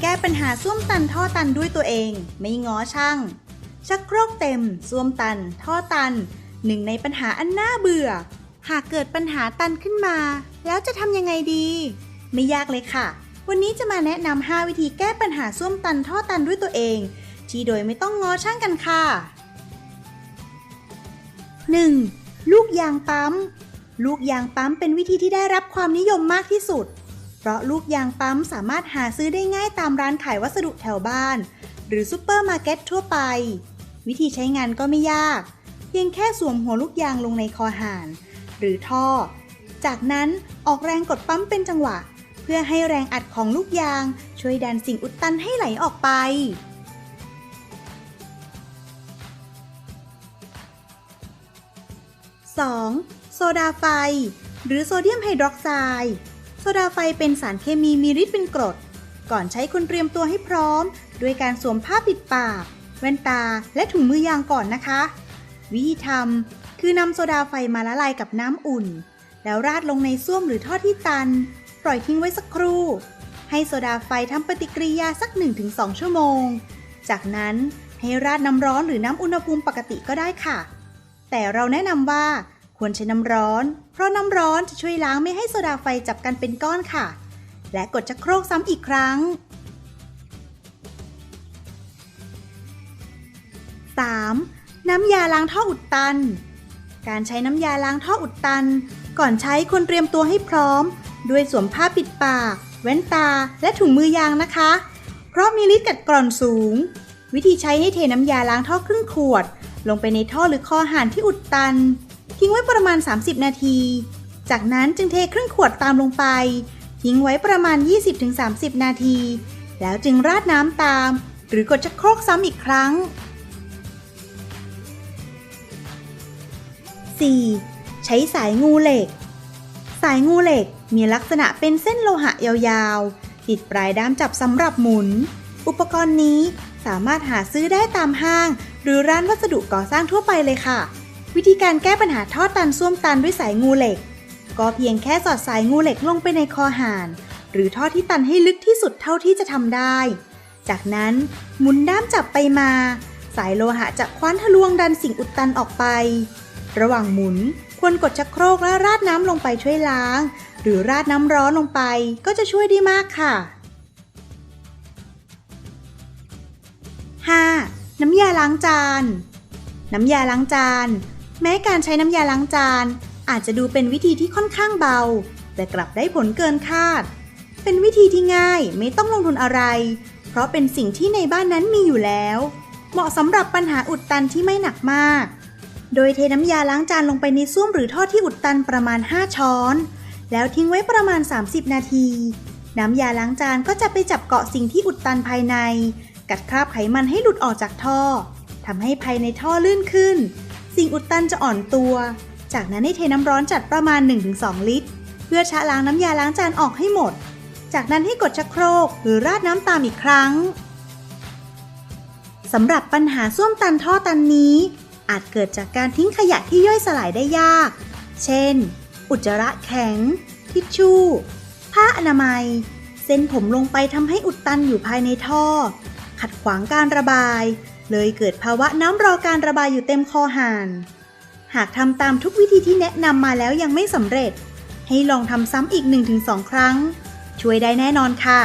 แก้ปัญหาส้วมตันท่อตันด้วยตัวเอง ไม่ง้อช่าง ชักโครกเต็มส้วมตัน ท่อตัน หนึ่งในปัญหาอันน่าเบื่อ หากเกิดปัญหาตันขึ้นมา แล้วจะทำยังไงดี ไม่ยากเลยค่ะ วันนี้จะมาแนะนำ5วิธีแก้ปัญหาส้วมตันท่อตันด้วยตัวเอง ที่โดยไม่ต้องง้อช่างกันค่ะ 1. ลูกยางปั๊ม ลูกยางปั๊มเป็นวิธีที่ได้รับความนิยมมากที่สุด เพราะลูกยางปั๊มสามารถหาซื้อได้ง่ายตามร้านขายวัสดุแถวบ้าน หรือซูเปอร์มาร์เก็ตทั่วไป วิธีใช้งานก็ไม่ยาก เพียงแค่สวมหัวลูกยางลงในคอหาน หรือท่อ จากนั้นออกแรงกดปั๊มเป็นจังหวะ เพื่อให้แรงอัดของลูกยาง ช่วยดันสิ่งอุดตันให้ไหลออกไป 2. โซดาไฟ หรือโซเดียมไฮดรอกไซด์ โซดาไฟเป็นสารเคมีมีฤทธิ์เป็นกรด ก่อนใช้คนเตรียมตัวให้พร้อม ด้วยการสวมผ้าปิดปาก แว่นตา และถุงมือยางก่อนนะคะ วิธีทำคือนำโซดาไฟมาละลายกับน้ำอุ่น แล้วราดลงในส้วมหรือท่อที่ตัน ปล่อยทิ้งไว้สักครู่ ให้โซดาไฟทำปฏิกิริยาสัก 1-2 ชั่วโมง จากนั้นให้ราดน้ำร้อนหรือน้ำอุณหภูมิปกติก็ได้ค่ะ แต่เราแนะนำว่า ควรใช้น้ำร้อน เพราะน้ำร้อนจะช่วยล้างไม่ให้โซดาไฟจับกันเป็นก้อนค่ะ และกดชักโครกซ้ำอีกครั้ง 3. น้ำยาล้างท่ออุดตัน การใช้น้ำยาล้างท่ออุดตัน ก่อนใช้ควรเตรียมตัวให้พร้อม ด้วยสวมผ้าปิดปาก แว่นตา และถุงมือยางนะคะ เพราะมีฤทธิ์กัดกร่อนสูง วิธีใช้ให้เทน้ำยาล้างท่อครึ่งขวด ลงไปในท่อหรือคอห่านที่อุดตัน ทิ้งไว้ประมาณ 30 นาที จากนั้นจึงเทครึ่งขวดตามลงไป ทิ้งไว้ประมาณ 20-30 นาที แล้วจึงราดน้ำตาม หรือกดชักโครกซ้ำอีกครั้ง 4. ใช้สายงูเหล็ก สายงูเหล็กมีลักษณะเป็นเส้นโลหะยาวๆ ติดปลายด้ามจับสำหรับหมุน อุปกรณ์นี้สามารถหาซื้อได้ตามห้าง หรือร้านวัสดุก่อสร้างทั่วไปเลยค่ะ วิธีการแก้ปัญหาท่อตันส้วมตันด้วยสายงูเหล็ก ก็เพียงแค่สอดสายงูเหล็กลงไปในคอห่าน หรือท่อที่ตันให้ลึกที่สุดเท่าที่จะทำได้ จากนั้นหมุนด้ามจับไปมา สายโลหะจะคว้านทะลวงดันสิ่งอุดตันออกไป ระหว่างหมุนควรกดชักโครกและราดน้ำลงไปช่วยล้าง หรือราดน้ำร้อนลงไปก็จะช่วยได้มากค่ะ 5. น้ำยาล้างจาน น้ำยาล้างจาน แม้การใช้น้ำยาล้างจาน อาจจะดูเป็นวิธีที่ค่อนข้างเบา แต่กลับได้ผลเกินคาด เป็นวิธีที่ง่ายไม่ต้องลงทุนอะไร เพราะเป็นสิ่งที่ในบ้านนั้นมีอยู่แล้ว เหมาะสำหรับปัญหาอุดตันที่ไม่หนักมาก โดยเทน้ำยาล้างจานลงไปในส้วมหรือท่อที่อุดตันประมาณ 5 ช้อน แล้วทิ้งไว้ประมาณ 30 นาที น้ำยาล้างจานก็จะไปจับเกาะสิ่งที่อุดตันภายใน กัดคราบไขมันให้หลุดออกจากท่อทำให้ภายในท่อลื่นขึ้น สิ่งอุดตันจะอ่อนตัว จากนั้นให้เทน้ำร้อนจัดประมาณ 1-2 ลิตร เพื่อชะล้างน้ำยาล้างจานออกให้หมด จากนั้นให้กดชักโครกหรือราดน้ำตามอีกครั้งสำหรับปัญหาส้วมตันท่อตันนี้ อาจเกิดจากการทิ้งขยะที่ย่อยสลายได้ยาก เช่น อุจจาระแข็ง ทิชชู่ ผ้าอนามัย เส้นผมลงไปทำให้อุดตันอยู่ภายในท่อ ขัดขวางการระบาย เลยเกิดภาวะน้ำรอการระบายอยู่เต็มคอหาน หากทำตามทุกวิธีที่แนะนำมาแล้วยังไม่สำเร็จ ให้ลองทำซ้ำอีก 1-2 ครั้ง ช่วยได้แน่นอนค่ะ